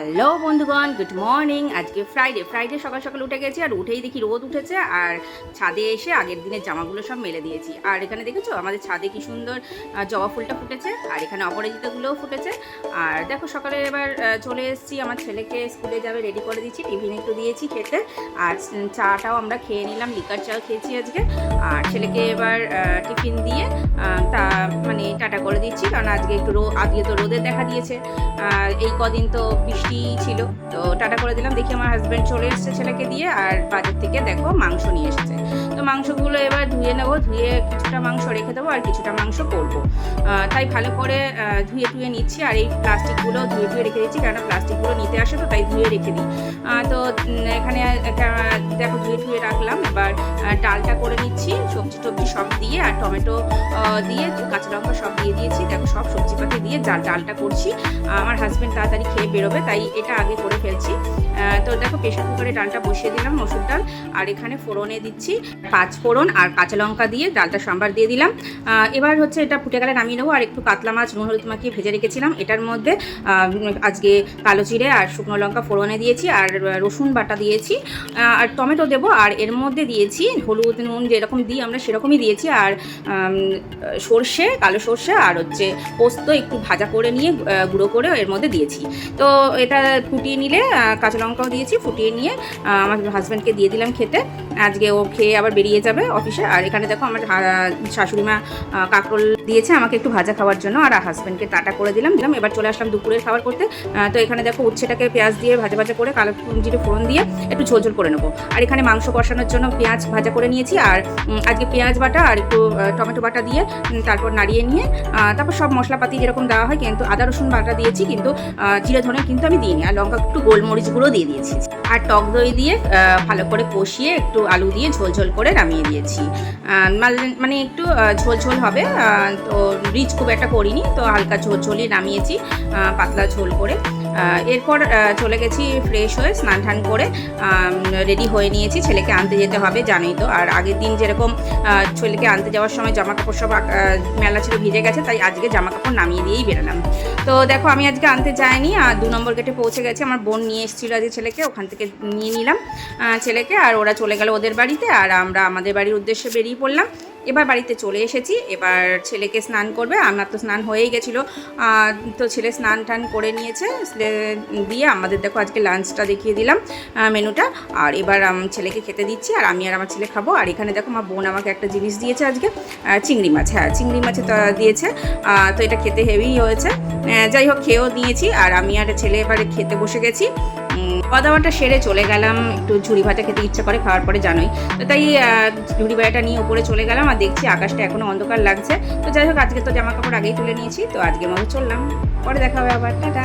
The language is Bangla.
হ্যালো বন্ধুগণ, গুড মর্নিং। আজকে ফ্রাইডে ফ্রাইডে সকাল সকাল উঠে গেছি, আর উঠেই দেখি রোদ উঠেছে, আর ছাদে এসে আগের দিনের জামাগুলো সব মেলে দিয়েছি। আর এখানে দেখেছ, আমাদের ছাদে কি সুন্দর জবা ফুলটা ফুটেছে, আর এখানে অপরাজিতাগুলোও ফুটেছে। আর দেখো, সকালে এবার চলে এসেছি, আমার ছেলেকে স্কুলে যাবে রেডি করে দিচ্ছি, টিফিন একটু দিয়েছি খেতে। আর চাটাও আমরা খেয়ে নিলাম লিকার চাও খেয়েছি আজকে। আর ছেলেকে এবার টিফিন দিয়ে তা মানে টাটা করে দিচ্ছি, কারণ আজকে একটু রো আজকে তো রোদের দেখা দিয়েছে। আর এই কদিন তো বৃষ্টি ছিল, তো টাটা করে দিলাম। দেখি আমার হাজব্যান্ড চলে এসছে ছেলেকে দিয়ে, আর বাজার থেকে দেখো মাংস নিয়ে এসেছে। তো মাংসগুলো এবার ধুয়ে নেব, ধুয়ে কিছুটা মাংস রেখে দেবো আর কিছুটা মাংস করব। তাই ভালো করে ধুয়ে টুয়ে নিচ্ছি আর এই প্লাস্টিকগুলো ধুয়ে ধুয়ে রেখে দিচ্ছি কেননা প্লাস্টিকগুলো নিতে আসে তো তাই ধুয়ে রেখে দিই। তো এখানে দেখো ধুয়ে ধুয়ে রাখলাম, এবার ডালটা করে নিচ্ছি, সবজি টবজি সব দিয়ে আর টমেটো দিয়ে, কাঁচা লঙ্কা সব দিয়ে দিয়েছি, দেখো সব সবজি পাতি দিয়ে ডাল ডালটা করছি, আমার হাজব্যান্ড তাড়াতাড়ি খেয়ে বেরোবে, তাই এটা আগে করে ফেলছি। তো দেখো প্রেশার কুকারে ডালটা বসিয়ে দিলাম, মসুর ডাল, আর এখানে ফোড়নে দিচ্ছি পাঁচ ফোড়ন আর কাঁচা লঙ্কা দিয়ে ডালটা সাম্বার দিয়ে দিলাম। এবার হচ্ছে এটা ফুটে গেলে নামিয়ে নেব, আর একটু কাতলা মাছ, নুন, হলুদ মাখিয়ে ভেজে রেখেছিলাম। এটার মধ্যে আজকে কালো জিরে আর শুকনো লঙ্কা ফোড়নে দিয়েছি, আর রসুন বাটা দিয়েছি। আর টমেটো দেবো, আর এর মধ্যে দিয়েছি হলুদ, নুন যেরকম দিই আমরা সেরকমই দিয়েছি। আর সর্ষে, কালো সর্ষে, আর হচ্ছে পোস্ত একটু ভাজা করে নিয়ে গুঁড়ো করে এর মধ্যে দিয়েছি। তো এটা ফুটিয়ে নিলে কাঁচা লঙ্কাও দিয়েছি, ফুটিয়ে নিয়ে আমার হাজব্যান্ডকে দিয়ে দিলাম খেতে। আজকে ও খেয়ে আবার বেরিয়ে যাবে অফিসে আর এখানে দেখো আমার শাশুড়িমা কাঁকরোল দিয়েছে আমাকে একটু ভাজা খাওয়ার জন্য। আর হাজব্যান্ডকে টাটা করে দিলাম দিলাম। এবার চলে আসলাম দুপুরের খাবার করতে। তো এখানে দেখো উচ্ছেটাকে পেঁয়াজ দিয়ে ভাজা ভাজা করে, কালো জিরে ফোড়ন দিয়ে একটু ঝোল ঝোল করে নেব। আর এখানে মাংস কষানোর জন্য পেঁয়াজ ভাজা করে নিয়েছি। আর আজকে পেঁয়াজ বাটা আর একটু টমেটো বাটা দিয়ে তারপর নাড়িয়ে নিয়ে তারপর সব মশলাপাতি যেরকম দেওয়া হয়, কিন্তু আদা রসুন বাটা দিয়েছি, কিন্তু জিরে ধনে কিন্তু আমি দিইনি। আর লঙ্কা একটু গোলমরিচ গুঁড়ো দিয়ে দিয়েছি। আর টক দই দিয়ে ভালো করে কষিয়ে একটু আলু দিয়ে ঝোল ঝোল করে নামিয়ে দিয়েছি। মানে একটু ঝোল ঝোল হবে তো রিচ খুব একটা করিনি, তো হালকা ঝোল ঝোলই নামিয়েছি পাতলা ঝোল করে। এরপর চলে গেছি ফ্রেশ হয়ে স্নান টান করে রেডি হয়ে নিয়েছি। ছেলেকে আনতে যেতে হবে, জানোই তো। আর আগের দিন যেরকম ছেলেকে আনতে যাওয়ার সময় জামা কাপড় সব মেলা ছিল ভিজে গেছে, তাই আজকে জামা কাপড় নামিয়ে দিয়েই বেরোলাম। তো দেখো, আমি আজকে আনতে যাইনি, আর দু নম্বর গেটে পৌঁছে গেছি। আমার বোন নিয়ে এসেছিল আজকে ছেলেকে, ওখান থেকে নিয়ে নিলাম ছেলেকে আর ওরা চলে গেল ওদের বাড়িতে আর আমরা আমাদের বাড়ির উদ্দেশ্যে বেরিয়ে পড়লাম। এবার বাড়িতে চলে এসেছি, এবার ছেলেকে স্নান করবে, আমার তো স্নান হয়েই গেছিল। তো ছেলে স্নান টান করে নিয়েছে দিয়ে আমাদের দেখো আজকে লাঞ্চটা দেখিয়ে দিলাম মেনুটা। আর এবার ছেলেকে খেতে দিচ্ছি আর আমি আর আমার ছেলে খাব। আর এখানে দেখো আমার বোন আমাকে একটা জিনিস দিয়েছে আজকে চিংড়ি মাছ। হ্যাঁ চিংড়ি মাছে দিয়েছে তো এটা খেতে হেভি হয়েছে। যাই হোক, খেয়েও দিয়েছি। আর আমি আর ছেলে এবারে খেতে বসে গেছি। উম, খাওয়া দাওয়াটা সেরে চলে গেলাম একটু ঝুড়ি ভাজা খেতে ইচ্ছা করে খাওয়ার পরে জানোই। তো তাই ঝুড়ি ভাজাটা নিয়ে উপরে চলে গেলাম আর দেখছি আকাশটা এখনও অন্ধকার লাগছে। তো যাই হোক আজকে তো জামা কাপড় আগেই তুলে নিয়েছি তো আজকে মতো চললাম। পরে দেখা হবে আবার টাটা।